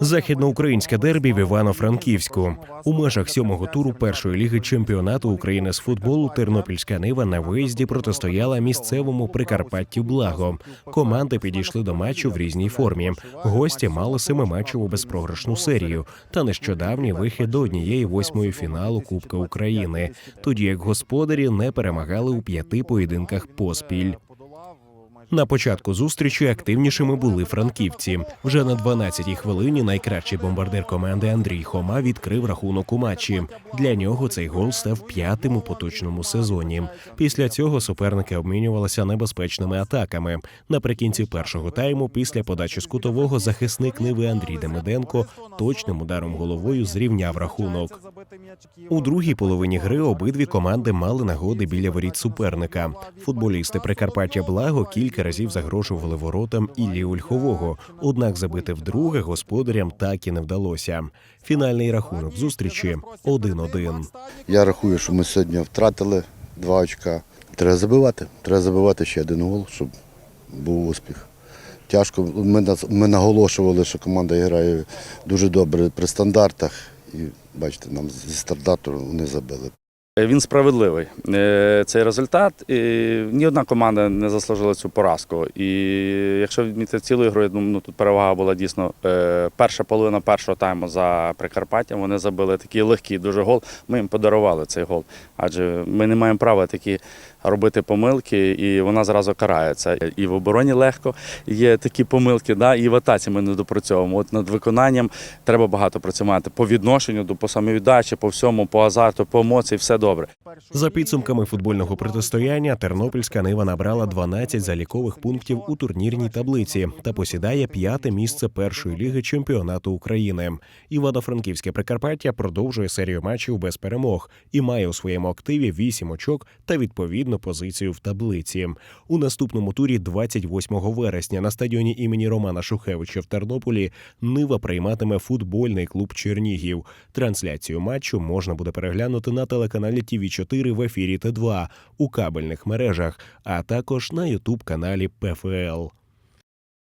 Західноукраїнське дербі в Івано-Франківську у межах сьомого туру першої ліги чемпіонату України з футболу Тернопільська Нива на виїзді протистояла місцевому Прикарпаттю Благо. Команди підійшли до матчу в різній формі. Гості мали семиматчеву безпрограшну серію та нещодавній вихід до однієї восьмої фіналу Кубка України. Тоді як господарі не перемагали у п'яти поєдинках поспіль. На початку зустрічі активнішими були франківці. Вже на 12-й хвилині найкращий бомбардир команди Андрій Хома відкрив рахунок у матчі. Для нього цей гол став п'ятим у поточному сезоні. Після цього суперники обмінювалися небезпечними атаками. Наприкінці першого тайму, після подачі з кутового, захисник Ниви Андрій Демиденко точним ударом головою зрівняв рахунок. У другій половині гри обидві команди мали нагоди біля воріт суперника. Футболісти Прикарпаття Благо кілька разів загрожували воротам Іллі Ольхового, однак забити вдруге господарям так і не вдалося. Фінальний рахунок зустрічі 1-1. Я рахую, що ми сьогодні втратили два очка. Треба забивати. Треба забивати ще один гол, щоб був успіх. Тяжко. Ми, ми наголошували, що команда грає дуже добре при стандартах. І бачите, нам зі стардатору вони забили. Він справедливий. Е, Цей результат. І ні одна команда не заслужила цю поразку. І якщо відмітити цілу ігру, я думаю, ну, тут перевага була дійсно е, перша половина першого тайму за Прикарпаттям. Вони забили такий легкий дуже гол. Ми їм подарували цей гол. Адже ми не маємо права такі робити помилки, і вона зразу карається. І в обороні легко є такі помилки, да, і в атаці ми не допрацьовуємо. От над виконанням треба багато працювати по відношенню до по самовіддачі, по всьому, по азарту, по емоції, все добре. За підсумками футбольного протистояння, Тернопільська Нива набрала 12 залікових пунктів у турнірній таблиці та посідає п'яте місце першої ліги чемпіонату України. Івано-Франківське Прикарпаття продовжує серію матчів без перемог і має у своєму активі 8 очок та відповідну позицію в таблиці. У наступному турі, 28 вересня, на стадіоні імені Романа Шухевича в Тернополі Нива прийматиме футбольний клуб Чернігів. Трансляцію матчу можна буде переглянути на телеканалі tv 4 в ефірі Т2 у кабельних мережах, а також на Ютуб каналі ПФЛ.